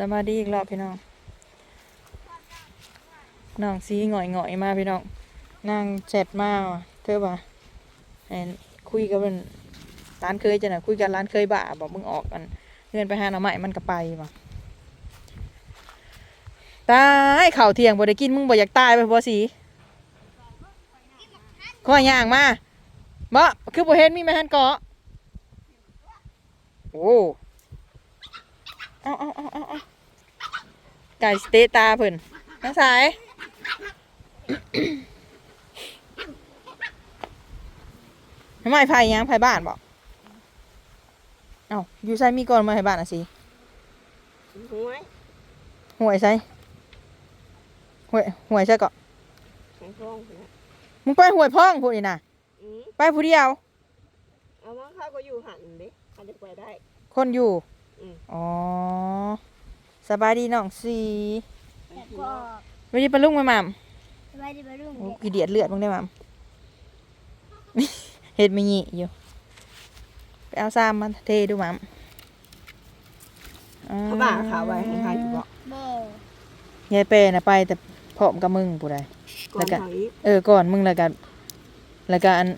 สวัสดีอีกรอบพี่น้อง น้องซีหง่อยหงอยมาพี่น้อง นั่งแชทมาเธอว่าให้คุยกับมันร้านเคยจะน่ะคุยกันร้านเคยบ่าบอกมึงออกกันเงินไปหาหน่อไม้มันก็ไปว่ะตายเข่าเที่ยงบ่ได้กินมึงบ่อยากตายไปบ่สีข้อย่างมาบ่คือบ่เห็นมีแม่ฮันเกาะโอ้อาเอาเอาเอาเอา ไก่สเตตาเพิ่นน้าสายทำไมไผ่ยังไผ่บ้านบอกเอ้าอยู่ใส่มีก่อนมาไผ่บ้านอะสิหวยห่วยใส่ห่วยห่วยใส่ก่อนแข็งฟองเนี่ยมึงไปห่วยพ่องพูดนี่นะอืมไปผู้เดียว เอามาข้าวก็อยู่หันเด้หันเด็กไปได้ คนอยู่อืมอ๋อ สบายดีน้องสีแต่ก็ไม่ได้ปลาลุงไหมหม่สบายดีปะลุงำโอ้เด็กกี่เดียดเลือดมึงได้หม่ำเห็ดไม่หยีอยู่ไปเอาซ้ำมาเทดูหม่ำอ่เขาบ่าขาวไว้ให้ใครอยู่บ่โบยายเป้น่ะไปแต่พร้อมกับมึงผู้ใด ก่อแล้นวก็ เขาอีกเออก่อนมึงแล้วกันแล้วก็อัน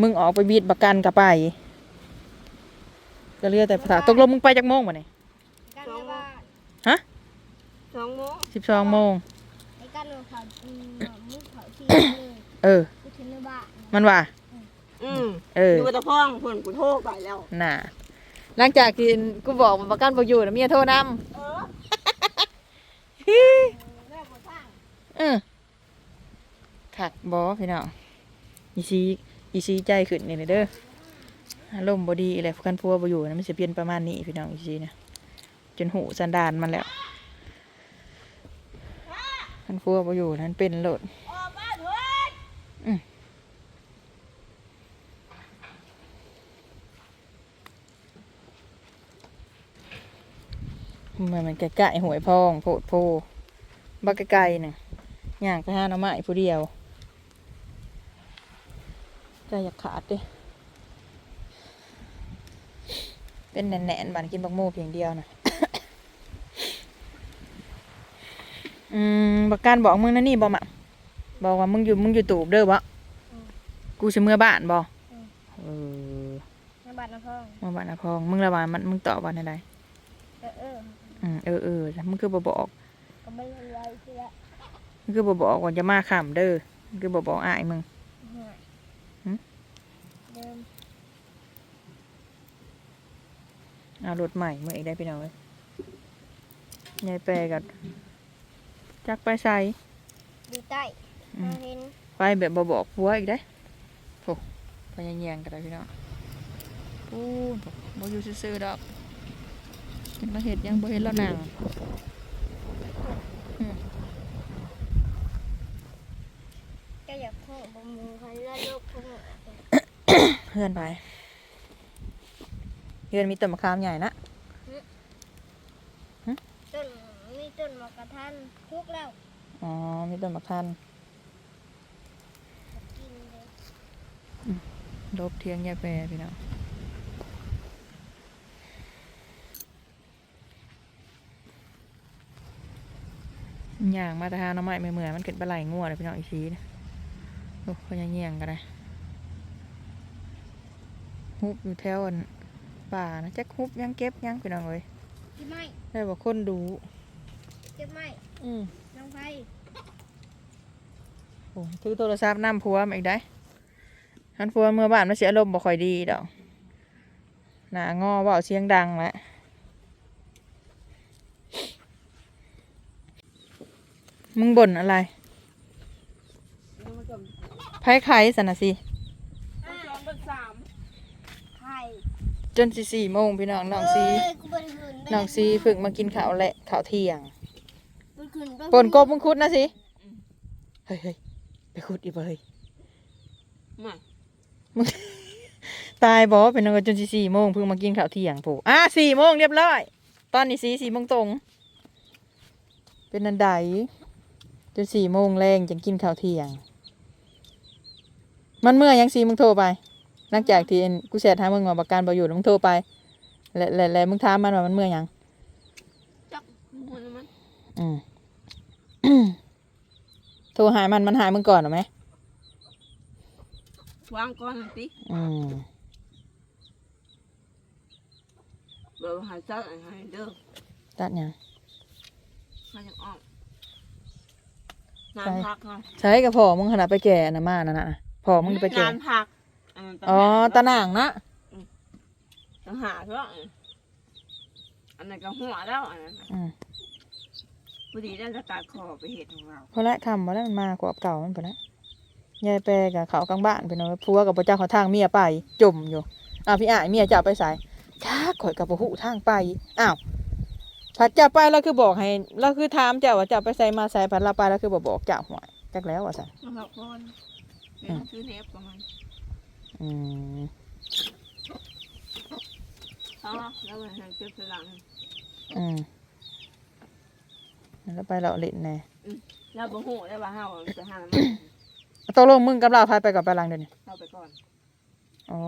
มึงออกไปบีดประกันกับไป ก็เรียกแต่ภาษาตกลงมึงไปจากโมงวะเนี่ยกันในบ้าน สองโมงสิบสองโมงไอ้กันหนูเขาอืมมึงเขาที่เลยเออ กูถึงในบ้านมันว่า อืมเออ อยู่กับตะพ้องเพิ่นกูโทษไปแล้ว น่ะ หลังจากที่กูบอกว่าประกันบ่อยู่นะเมียโทรนเออำฮิแม่กูสร้างเออขักบอพี่น้องอีซีอีซีใจขึ้นนี่เด้ออารมณ์บดีอะไรกันพัวบ่อยู่นะมันจะเปลี่ยนประมาณนี้พี่น้องอีซีนะจนหูสันดานมันแล้ว กันพัวบ่อยู่นั้นเป็นโลดออกมาเถิดมันมันใกล้ๆหวยพองโพดโพบักไกลๆน่ะย่างไปหาน่อไม้ผู้เดียวใจอยากขาดดิเป็นแหน่นๆบานกินบักโม่เพียงเดียวนะ อืมบักการบอกมึงนะนี่บอกมาบอกว่ามึงอยู่มึงอยู่ตูบเด้อบ่กูจะเมื่อบ้านบ่เออในบ้านนะพ่อเมื่อบ้านนะพองมึงระบายมันมึงตอบวันอะไรเออเอออืมเออเออแล้วมึงคือบ่บอกก็ไม่รู้อะไรที่ละมึงคือบ่บอกว่าจะมาขำเด้อมึงคือบ่บอกอายมึงหน่อยหืมเดิมเอารถใหม่เมื่ออีกได้พี่น้องเลยยายแปรกับ จักไปใส่ดูใต้อืมเราเห็นไปแบบบ่บอกผัวอีกได้โอ้ไปยังแยงกันเลยพี่น้องปูนบ่อยู่ซื่อๆดอกเห็นมาเห็ดยังบ่เห็นแล้วนางก็อยากพ่อบำรุงเขาเลือดโรคพวกนี้เพื่อนไปเพื่อนมีต้นมะขามใหญ่นะ ต้น มีต้นมะกระทันคุกแล้วอ๋อ มีต้นมะขามกินเลยลบเทียงยายแปรพี่น้องย่างมาแต่หาหน้ำไม้ไม่เหมือนมันเกิดปลาไหลงัวเลยพี่น้องอีกทีนะโอ้เขายังเงียงกันเลยฮุบอยู่แถวอันป่านะจักฮุบยังเก็บยังพี่น้องเลยที่ไม่ได้บอกคนดู เจ็บไม่อืมน้องไฟโอ้ถือโทรศัพท์นำผัวมาอีกได้ฮันผัวเมื่อบ้านมันเสียอารมณ์บ่ค่อยดีดอกหน้างอเบาเสียงดังแหละมึงบ่นอะไรแล้วมันก็ไพ่ไข่สันนะสิมันสองเป็นสามไข่จนสี่สี่โมงพี่น้องน้องซีเอ้ยกูบริสุทธิ์น้องซีฝึกมากินข้าวและข้าวเที่ยง บริสุทธิ์ปนกบมึงคุดนะสิ เฮ้ยเฮ้ยไปคุดอีกเลยมาตายบอเป็นนอนจนสี่โมงเพิ่งมากินข้าวเที่ยงผูอะสี่โมงเรียบร้อย ตอนนี้สี่สี่โมงตรง เป็นนันไดจนสี่โมงแรงจังกินข้าวเที่ยง มันเมื่อยังสี่มึงโทรไปหลังจากที่กูแชทหามึงมาประกันบอยู่แล้วมึงโทรไป และและและมึงถามมันว่ามันเมื่อยังอืม โทรหายมันมันหายมึงก่อนหรอไหมวางก่อนหน่อยสิอืมเบอร์หาจักอันให้เด้อตัดยังมาจากอ้อมนานพักค่ะใช้กับพ่อมึงขนาดไปแก่นะมานั่นน่ะพ่อมึงไปแก่นานพักอันนั้นอ๋อตาหนังนะต่างหากก็อันนั้นก็หัวแล้วอันนั้น อืมพอดีได้จะตัดคอไปเห็ดของเราพอละคำมาแล้วมันมากว่าเก่ามันไปแล้วยายแปรกับเขากลางบ้านไปเนาะผัวกับพระเจ้าเขาทางเมียไปจมอยู่อ้าวพี่อ้ายเมียจะเอาไปใส่ช้าข่อยกับพระหุทางไปอ้าวผัดจะไปแล้วคือบอกให้แล้วคือถามเจ้าว่าจะเอาไปใส่มาใส่ผัดเราไปแล้วคือบอกบอกเจ้าหัวจักแล้วว่าสั่นสำหรับคนเป็นซื้อเนฟประมาณอืมอ๋อแล้วมันเก็บสลังอืม แล้วไปเราเล่นแน่แล้วบ่หูได้ว่าเฮาจะหามันตกลงมึงกับเราพายไปกับไปหลังเดี๋ยวนี้เข้าไปก่อนอ๋อ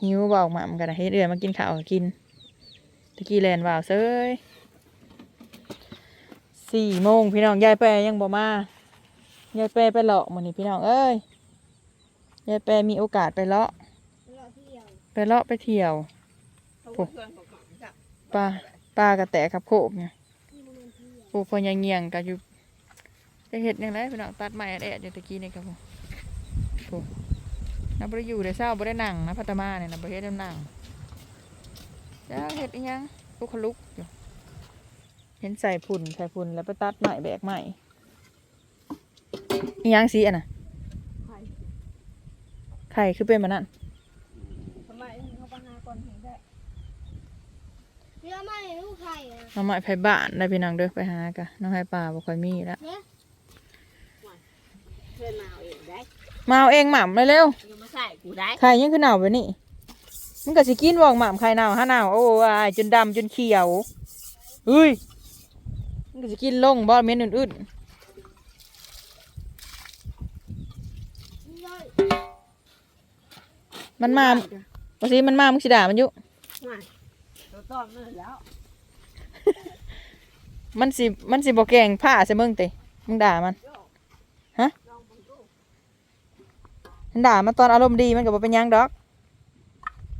หิวบอกหมามันกันนะเฮ็ดเอือมากินข้าวก็กินตะกี้แลนว่าวเซยสี่โมงพี่น้องยายแปรยังบ่มายายแปรไปเลาะมื้อนี้พี่น้องเอ้ยยายแปรมีโอกาสไปเลาะเราเที่ยวไปเลาะไปเที่ยวเขาเพื่อนของเขาจ้ะปลาปลากระแตครับโคกเนี่ยที่มันเที่ยวปูพอยังเงียงๆกันอยู่จะเห็ดยังไงพี่น้องตัดไม้แอดอยู่ตะกี้นี่ครับผมปูนับไปอยู่ได้เศร้าบ่ได้นั่งนะพัตมาเนี่ยนับไปเฮ็ดได้นั่งจะเห็ดอิหยังลูกขลุกอยู่เห็นใส่พุ่นใส่พุ่นแล้วไปตัดไม้แบกไม้อิหยังสีอะนะใครไข่คือเป็นมันนั่น ทำไมเขาปัญหาก่อนถึงได้ เรือ ไม่รู้ใครอะน้องไม้ไผ่บ้านได้พี่น้องเด้อไปหากะน้องไผ่ป่าบ่ค่อยมีแล้วเพื่อนมาเอาเองได้มาเอาเองหม่ำเลยเร็วยังมาใส่กูได้ไข่ยังคือหนาวไปนี่มันก็สิกินวองหม่ำไข่หนาวฮะหนาวโอ้ยจนดำจนเขียวเฮ้ยมันก็สิกินลงบ่เม็ดอื่นนี่เลยๆมันมาบางทีมันมามึงสิด่ามันอยู่ไม่ตัว ต้อมนั่นแล้วมันสิมันสิบ่แกงผ้าใส่มึงเตะมึงด่ามันฮะลองบังดูมันด่ามันตอนอารมณ์ดีมันก็บ่เป็นหยังดอก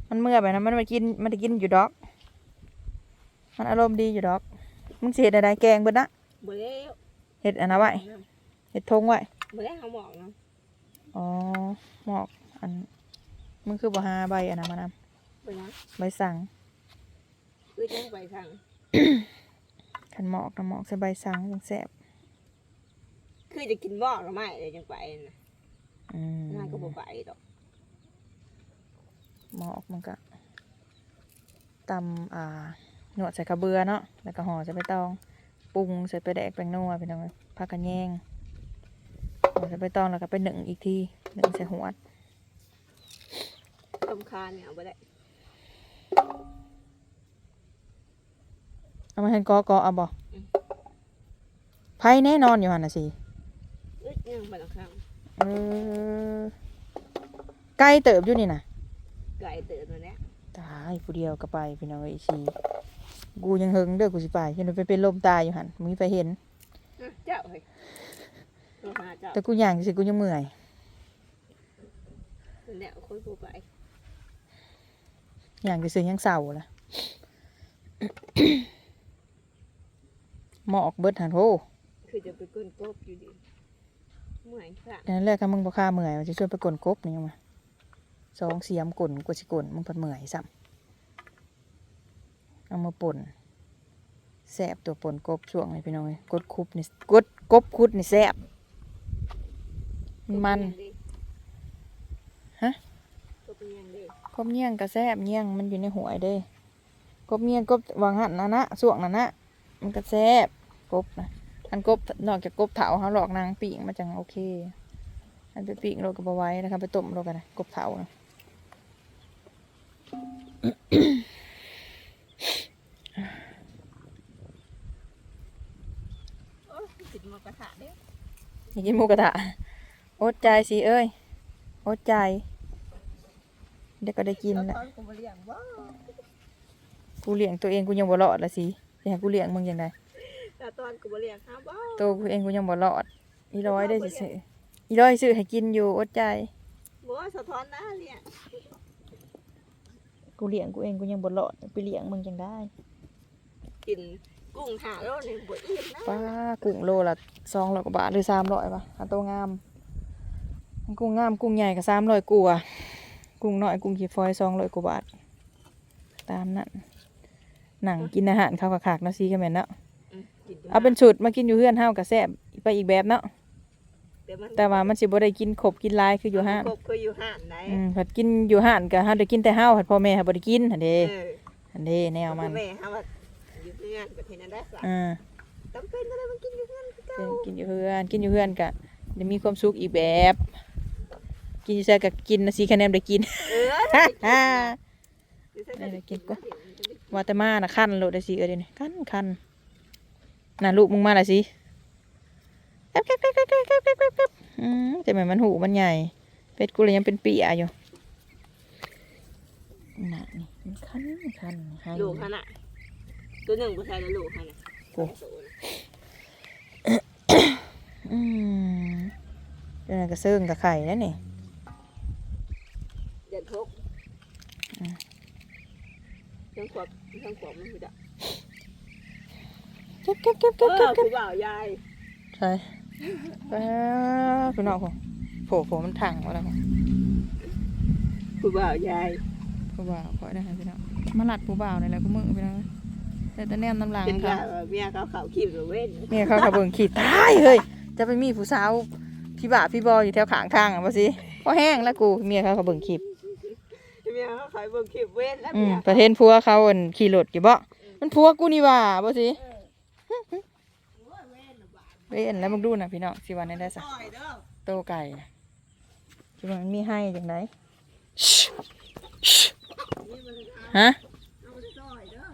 มันเมื่อยไปนะมันมากินมันได้กินอยู่ดอก มันอารมณ์ดีอยู่ดอก มึงสิเฮ็ดอะไรแกงเบิดนะเบื่อแล้วเฮ็ดอันนั้นไว้เฮ็ดทงไว้เบื่อแล้วเขาบอกนะอ๋อหมอกอันมึงคือบ่หาใบอันนั้นมานำเบื่อนะใบสั่ง คือจังไปทางขันหมอกนะหมอกใส่ใบสั่งยังแซ่บคือจะกินบอกหรือไม่เลยจังไปนะอืมงานก็บ่ไปดอกหมอกมันก็ตำอ่าหนวดใส่กระเบือเนาะแล้วก็ห่อใส่ใบตองปรุงใส่ไปแดกแป้งนัวเป็นยังไงผักกระแยงห่อใส่ใบตองแล้วก็ไปหนึ่งอีกทีหนึ่งใส่หัวดต้มคานเนี่ยเอาไปได้ เอามาให้กอกอเอาบ่ไพ่แน่นอนอยู่หันน่ะสิอึดยังไปหลังข้างเออไก่เติบอยู่นี่นะไก่เตือนตัวเนี้ยตายผู้เดียวก็ไปพี่น้องเอ้ยชีกูยังเฮิงเด้อกูสิไปเห็นมันไปเป็นลมตายอยู่หันมึงไปเห็นอะเจ้าเฮ้ยตัวหาเจ้าแต่กูย่างสิกูยังเมื่อยตัวเนี้ยคนกูไปย่างสิยังเศร้าล่ะ หมอกเบิดหันโหคือจะไปก้นกบอยู่ดีเมื่อยค่ะนั่นแหละค่ะมึงบ่ค่าเมื่อยมันจะชวนไปกลนกบนี่ยังมาสองเสียมกลนกูสิกลนมึงพัดเมื่อยซ้ำเอามาป่นแซ่บตัวป่นกบช่วงนี้พี่น้องเอ้ยกดคุบนี่กดกบคุดนี่แซ่บมันมันฮะก็เป็นยังดีกบเงี้ยงกระแซบเงี้ยงมันอยู่ในหัวไอ้เด้กบเงี้ยงกบวางหันนะนะส่วงนะนะมันกระแซบ กบนะอันกบนอกจากกบเถาเขาหลอกนางปีกมาจังโอเค อันไปปีกเราก็บเอาไว้นะครับไปต้มเรากันนะกบเถานะโอ้ยติดหมากระทะเด้ออยากกินหมูกระทะอดใจสิเอ้ยอดใจ เดี๋ยวก็ได้กินแล้วแหละตอนกูมาเลี้ยงว้าวกูเลี้ยงตัวเองกูยังบ่รอดละสิสิให้กูเลี้ยงมึงยังไง แต่ตอนกูบ่เลี้ยงหาบ่ตัวกูเองกูยังบ่รอด อีร้อยได้สิซื้ออีร้อยซื้อให้กินอยู่อดใจ บ่สะท้อนหน้าเลี้ยงกูเลี้ยงกูเองกูยังบ่รอดไปเลี้ยงมึงจังได้กินกุ้งหาโลนี่บ่อิ่มนะป้ากุ้งโลละสองร้อยกว่าบาทหรือสามร้อยป่ะอันโตงาม กุ้งงามกุ้งใหญ่ก็สามร้อยกว่ากุ้งน้อยกุ้งขีดฟอยสองร้อยกว่าบาท ตามนั้นหนังกินอาหารเข้าวกับขากเนาะซีกันแม่นเนาะอืมกิน เอาเป็นชุดมากินอยู่เฮือนเฮากับแซ่บไปอีกแบบเนาะแต่มันแต่ว่ามันสิบ่ได้กินขบกินหลายคืออยู่ห้านกบคืออยู่ห้านไหนอืมผัดกินอยู่ห้านก็เฮาได้กินแต่เฮาผัดพ่อแม่เฮาบ่ได้กินหั่นเด้เออหั่นเด้แนวมันแม่ฮะว่าอยู่ที่งานประเทศนั้นได้สักอ่าจำเป็นก็เลยมันกินอยู่เพื่อนคือเก่าเป็นกินอยู่เฮือนกินอยู่เฮือนก็ได้มีความสุขอีกแบบ กินอยู่ไสก็กินนะสิคะแนนได้กินเออฮ่าอยู่ใส่ได้กินกว่าว่าแต่มาน่ะคันโลดได้สิเอ้ยเดี๋ยวนี้คันคัน น่ะลูกมึงมาละสิแอบแอบแอบแอบแอบแอบอืมแต่หมือนมันหูมันใหญ่ เป็ดกูเลยยังเป็นเปีอะอยู่น่ะนี่มันคันคันลูกขนาดตัวหนึ่งผู้ชายแล้ลูกขนาดโอ้อืมเดี๋ยวกระเซิงกับไข่นั่นนี่เดือดทุกทั้งขวบทั้งขวบมันคือดะ ก็บเก็บเก็บเอเก็บอเก็บเก็บผู้บ่าวยายใช่เออพี่น้องผมโผล่โผล่มันถังมาแล้วผมผู้บ่าวยายผู้บ่าวขอได้ไหมพี่น้องมาหลัดผู้บ่าวนี่แหละกูมึงพี่น้องแต่แต่แนมน้ำหลังเป็นค่ะว่าเมียเขาเขาขีบหรือเว้นเมียเขาขับเบิ่งขีดตายเฮ้ยจะไปมีผู้สาวพี่บ่าพี่บอยอยู่แถวขางทางอะบ่สิพอแห้งแล้วกูเมียเขาขับเบิ่งขีดเมียเขาขายเบิ่งขีบเว้นแล้วอืเมีมยประเทศพัวเขาอั่นขี่รถอยู่บ่มันพัวกูนี่ว่าบ่สิ เว้นแล้วมึงดูนะพี่น้องสิวันนี้ได้สักซอยเด้อโตไก่น่ะสิว่ามันมีให้จังไดฮะเอาไปซอยเด้อ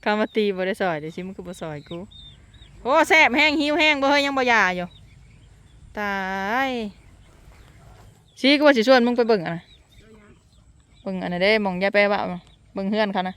เขามาตีบ่ได้ซอยเดี๋ยวสิมึงคือบ่ซอยกูโอ้แซ่บแห้งหิวแห้งบ่เฮ้ยยังบ่ยาอยู่ตายสิกูว่าสิชวนมึงไปเบิ่งอะนะเบิ่งอันนั้นเด้หมองยายไปบ่าเบิ่งเฮือนเขานะ